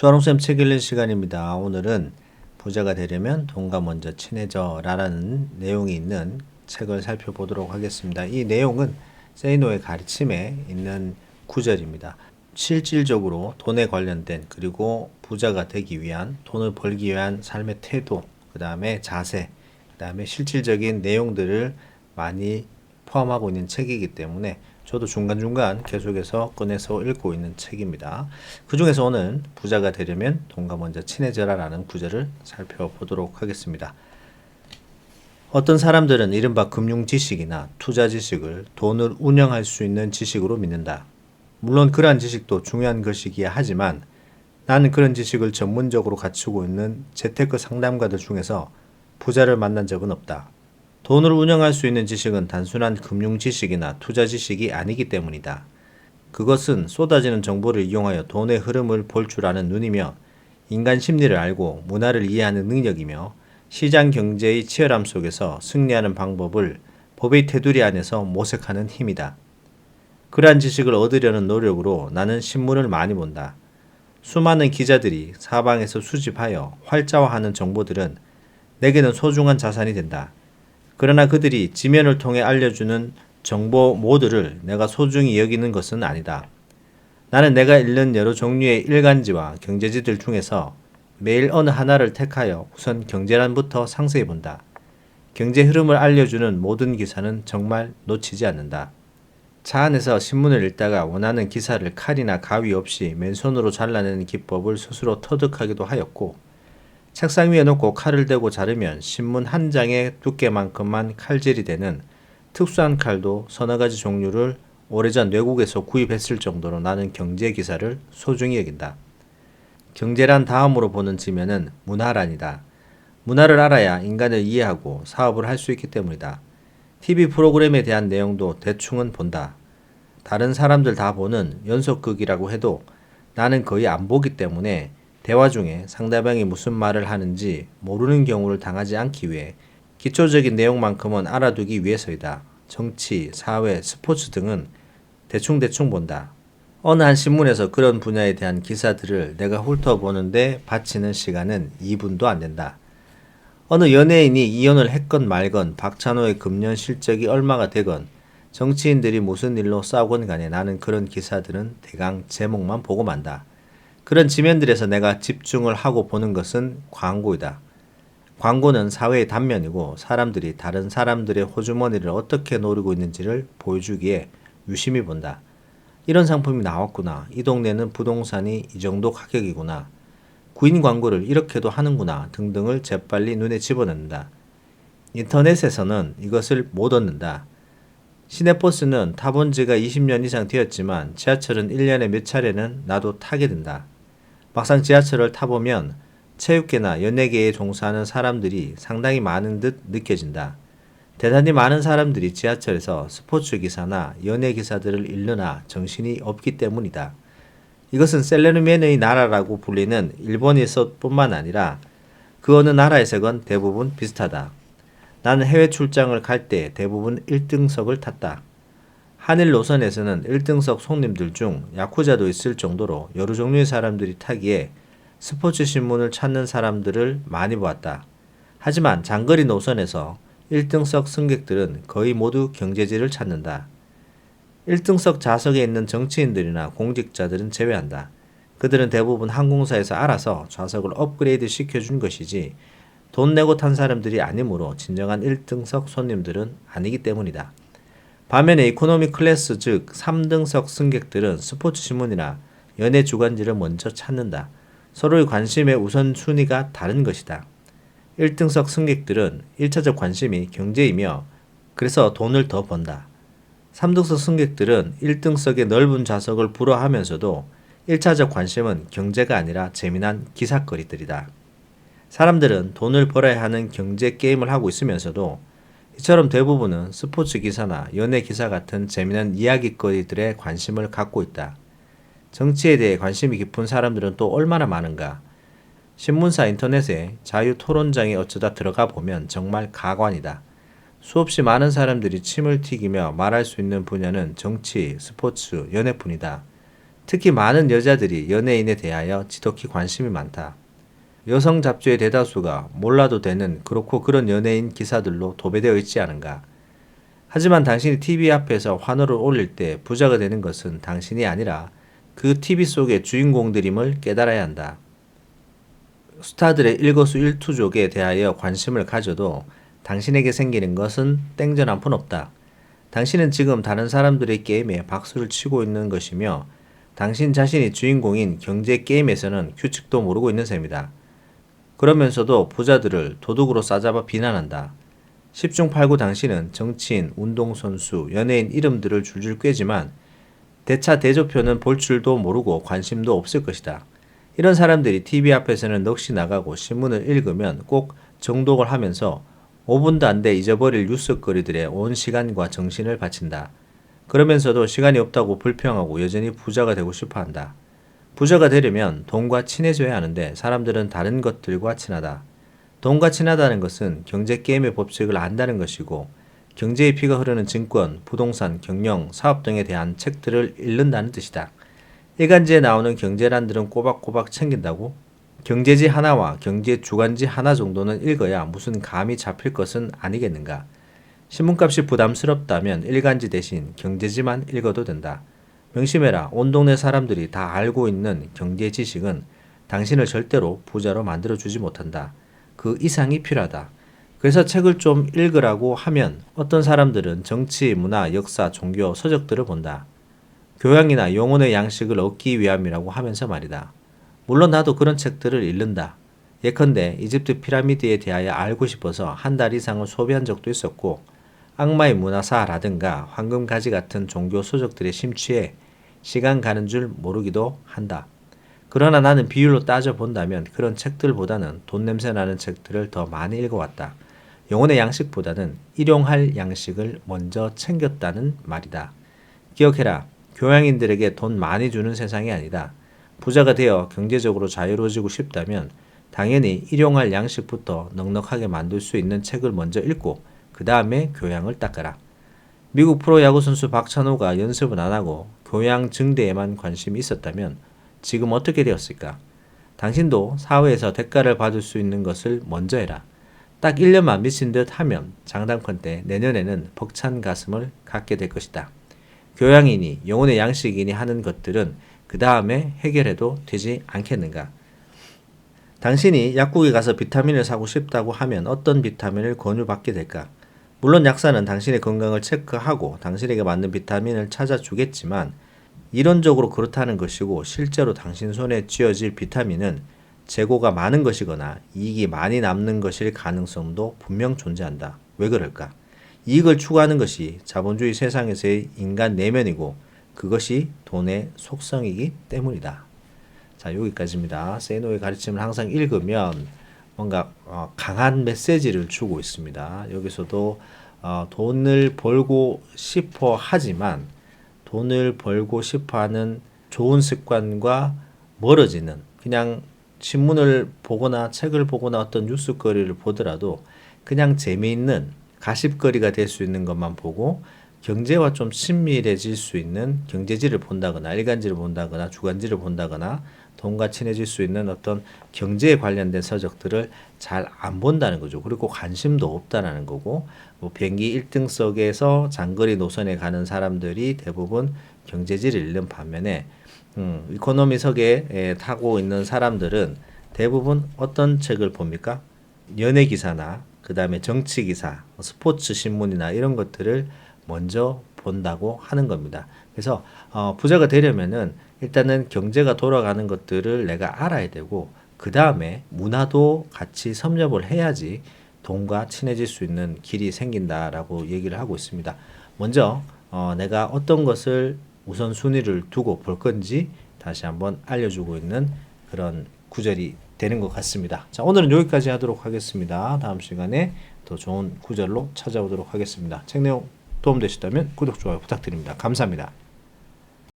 주아롱쌤 책 읽는 시간입니다. 오늘은 부자가 되려면 돈과 먼저 친해져 라 라는 내용이 있는 책을 살펴보도록 하겠습니다. 이 내용은 세이노의 가르침에 있는 구절입니다. 실질적으로 돈에 관련된 그리고 부자가 되기 위한 돈을 벌기 위한 삶의 태도, 그 다음에 자세, 그 다음에 실질적인 내용들을 많이 포함하고 있는 책이기 때문에 저도 중간중간 계속해서 꺼내서 읽고 있는 책입니다. 그 중에서 오늘 부자가 되려면 돈과 먼저 친해져라 라는 구절을 살펴보도록 하겠습니다. 어떤 사람들은 이른바 금융 지식이나 투자 지식을 돈을 운영할 수 있는 지식으로 믿는다. 물론 그러한 지식도 중요한 것이기야 하지만 나는 그런 지식을 전문적으로 갖추고 있는 재테크 상담가들 중에서 부자를 만난 적은 없다. 돈을 운영할 수 있는 지식은 단순한 금융 지식이나 투자 지식이 아니기 때문이다. 그것은 쏟아지는 정보를 이용하여 돈의 흐름을 볼 줄 아는 눈이며 인간 심리를 알고 문화를 이해하는 능력이며 시장 경제의 치열함 속에서 승리하는 방법을 법의 테두리 안에서 모색하는 힘이다. 그러한 지식을 얻으려는 노력으로 나는 신문을 많이 본다. 수많은 기자들이 사방에서 수집하여 활자화하는 정보들은 내게는 소중한 자산이 된다. 그러나 그들이 지면을 통해 알려주는 정보 모두를 내가 소중히 여기는 것은 아니다. 나는 내가 읽는 여러 종류의 일간지와 경제지들 중에서 매일 어느 하나를 택하여 우선 경제란부터 상세히 본다. 경제 흐름을 알려주는 모든 기사는 정말 놓치지 않는다. 차 안에서 신문을 읽다가 원하는 기사를 칼이나 가위 없이 맨손으로 잘라내는 기법을 스스로 터득하기도 하였고, 책상 위에 놓고 칼을 대고 자르면 신문 한 장의 두께만큼만 칼질이 되는 특수한 칼도 서너 가지 종류를 오래전 외국에서 구입했을 정도로 나는 경제 기사를 소중히 여긴다. 경제란 다음으로 보는 지면은 문화란이다. 문화를 알아야 인간을 이해하고 사업을 할 수 있기 때문이다. TV 프로그램에 대한 내용도 대충은 본다. 다른 사람들 다 보는 연속극이라고 해도 나는 거의 안 보기 때문에 대화 중에 상대방이 무슨 말을 하는지 모르는 경우를 당하지 않기 위해 기초적인 내용만큼은 알아두기 위해서이다. 정치, 사회, 스포츠 등은 대충대충 본다. 어느 한 신문에서 그런 분야에 대한 기사들을 내가 훑어보는데 바치는 시간은 2분도 안 된다. 어느 연예인이 이혼을 했건 말건 박찬호의 금년 실적이 얼마가 되건 정치인들이 무슨 일로 싸우건 간에 나는 그런 기사들은 대강 제목만 보고 만다. 그런 지면들에서 내가 집중을 하고 보는 것은 광고이다. 광고는 사회의 단면이고 사람들이 다른 사람들의 호주머니를 어떻게 노리고 있는지를 보여주기에 유심히 본다. 이런 상품이 나왔구나. 이 동네는 부동산이 이 정도 가격이구나. 구인 광고를 이렇게도 하는구나. 등등을 재빨리 눈에 집어넣는다. 인터넷에서는 이것을 못 얻는다. 시내버스는 타본 지가 20년 이상 되었지만 지하철은 1년에 몇 차례는 나도 타게 된다. 막상 지하철을 타보면 체육계나 연예계에 종사하는 사람들이 상당히 많은 듯 느껴진다. 대단히 많은 사람들이 지하철에서 스포츠 기사나 연예 기사들을 읽느나 정신이 없기 때문이다. 이것은 셀레르맨의 나라라고 불리는 일본에서뿐만 아니라 그 어느 나라에서건 대부분 비슷하다. 나는 해외 출장을 갈 때 대부분 1등석을 탔다. 한일 노선에서는 1등석 손님들 중 야쿠자도 있을 정도로 여러 종류의 사람들이 타기에 스포츠 신문을 찾는 사람들을 많이 보았다. 하지만 장거리 노선에서 1등석 승객들은 거의 모두 경제지를 찾는다. 1등석 좌석에 있는 정치인들이나 공직자들은 제외한다. 그들은 대부분 항공사에서 알아서 좌석을 업그레이드 시켜준 것이지 돈 내고 탄 사람들이 아니므로 진정한 1등석 손님들은 아니기 때문이다. 반면에 이코노미 클래스 즉 3등석 승객들은 스포츠 신문이나 연예 주간지를 먼저 찾는다. 서로의 관심의 우선순위가 다른 것이다. 1등석 승객들은 1차적 관심이 경제이며 그래서 돈을 더 번다. 3등석 승객들은 1등석의 넓은 좌석을 부러하면서도 1차적 관심은 경제가 아니라 재미난 기사거리들이다. 사람들은 돈을 벌어야 하는 경제 게임을 하고 있으면서도 이처럼 대부분은 스포츠 기사나 연예 기사 같은 재미난 이야기거리들에 관심을 갖고 있다. 정치에 대해 관심이 깊은 사람들은 또 얼마나 많은가? 신문사 인터넷에 자유 토론장에 어쩌다 들어가 보면 정말 가관이다. 수없이 많은 사람들이 침을 튀기며 말할 수 있는 분야는 정치, 스포츠, 연예뿐이다. 특히 많은 여자들이 연예인에 대하여 지독히 관심이 많다. 여성 잡지의 대다수가 몰라도 되는 그렇고 그런 연예인 기사들로 도배되어 있지 않은가. 하지만 당신이 TV 앞에서 환호를 올릴 때 부자가 되는 것은 당신이 아니라 그 TV 속의 주인공들임을 깨달아야 한다. 스타들의 일거수일투족에 대하여 관심을 가져도 당신에게 생기는 것은 땡전 한 푼 없다. 당신은 지금 다른 사람들의 게임에 박수를 치고 있는 것이며 당신 자신이 주인공인 경제 게임에서는 규칙도 모르고 있는 셈이다. 그러면서도 부자들을 도둑으로 싸잡아 비난한다. 10중 8구 당신은 정치인, 운동선수, 연예인 이름들을 줄줄 꿰지만 대차 대조표는 볼 줄도 모르고 관심도 없을 것이다. 이런 사람들이 TV 앞에서는 넋이 나가고 신문을 읽으면 꼭 정독을 하면서 5분도 안 돼 잊어버릴 뉴스거리들에 온 시간과 정신을 바친다. 그러면서도 시간이 없다고 불평하고 여전히 부자가 되고 싶어 한다. 부자가 되려면 돈과 친해져야 하는데 사람들은 다른 것들과 친하다. 돈과 친하다는 것은 경제 게임의 법칙을 안다는 것이고 경제의 피가 흐르는 증권, 부동산, 경영, 사업 등에 대한 책들을 읽는다는 뜻이다. 일간지에 나오는 경제란들은 꼬박꼬박 챙긴다고? 경제지 하나와 경제 주간지 하나 정도는 읽어야 무슨 감이 잡힐 것은 아니겠는가? 신문값이 부담스럽다면 일간지 대신 경제지만 읽어도 된다. 명심해라. 온 동네 사람들이 다 알고 있는 경제 지식은 당신을 절대로 부자로 만들어 주지 못한다. 그 이상이 필요하다. 그래서 책을 좀 읽으라고 하면 어떤 사람들은 정치, 문화, 역사, 종교, 서적들을 본다. 교양이나 영혼의 양식을 얻기 위함이라고 하면서 말이다. 물론 나도 그런 책들을 읽는다. 예컨대 이집트 피라미드에 대하여 알고 싶어서 한 달 이상을 소비한 적도 있었고 악마의 문화사라든가 황금가지 같은 종교 서적들에 심취해 시간 가는 줄 모르기도 한다. 그러나 나는 비율로 따져 본다면 그런 책들보다는 돈 냄새 나는 책들을 더 많이 읽어왔다. 영혼의 양식보다는 일용할 양식을 먼저 챙겼다는 말이다. 기억해라. 교양인들에게 돈 많이 주는 세상이 아니다. 부자가 되어 경제적으로 자유로워지고 싶다면 당연히 일용할 양식부터 넉넉하게 만들 수 있는 책을 먼저 읽고 그 다음에 교양을 닦아라. 미국 프로야구 선수 박찬호가 연습은 안 하고 교양 증대에만 관심이 있었다면 지금 어떻게 되었을까? 당신도 사회에서 대가를 받을 수 있는 것을 먼저 해라. 딱 1년만 미친 듯 하면 장담컨대 내년에는 벅찬 가슴을 갖게 될 것이다. 교양이니 영혼의 양식이니 하는 것들은 그 다음에 해결해도 되지 않겠는가? 당신이 약국에 가서 비타민을 사고 싶다고 하면 어떤 비타민을 권유받게 될까? 물론 약사는 당신의 건강을 체크하고 당신에게 맞는 비타민을 찾아주겠지만 이론적으로 그렇다는 것이고 실제로 당신 손에 쥐어질 비타민은 재고가 많은 것이거나 이익이 많이 남는 것일 가능성도 분명 존재한다. 왜 그럴까? 이익을 추구하는 것이 자본주의 세상에서의 인간 내면이고 그것이 돈의 속성이기 때문이다. 자, 여기까지입니다. 세노의 가르침을 항상 읽으면 뭔가 어, 강한 메시지를 주고 있습니다. 여기서도 어, 돈을 벌고 싶어 하지만 돈을 벌고 싶어 하는 좋은 습관과 멀어지는 그냥 신문을 보거나 책을 보거나 어떤 뉴스거리를 보더라도 그냥 재미있는 가십거리가 될 수 있는 것만 보고 경제와 좀 친밀해질 수 있는 경제지를 본다거나 일간지를 본다거나 주간지를 본다거나 돈과 친해질 수 있는 어떤 경제에 관련된 서적들을 잘 안 본다는 거죠. 그리고 관심도 없다라는 거고 뭐 비행기 1등석에서 장거리 노선에 가는 사람들이 대부분 경제지를 읽는 반면에 음, 이코노미석에 에, 타고 있는 사람들은 대부분 어떤 책을 봅니까? 연예 기사나 그 다음에 정치 기사, 스포츠 신문이나 이런 것들을 먼저 본다고 하는 겁니다. 그래서 어, 부자가 되려면은 일단은 경제가 돌아가는 것들을 내가 알아야 되고 그 다음에 문화도 같이 섭렵을 해야지 돈과 친해질 수 있는 길이 생긴다라고 얘기를 하고 있습니다. 먼저 어, 내가 어떤 것을 우선 순위를 두고 볼 건지 다시 한번 알려주고 있는 그런 구절이 되는 것 같습니다. 자, 오늘은 여기까지 하도록 하겠습니다. 다음 시간에 더 좋은 구절로 찾아오도록 하겠습니다. 책 내용 도움되셨다면 구독, 좋아요 부탁드립니다. 감사합니다.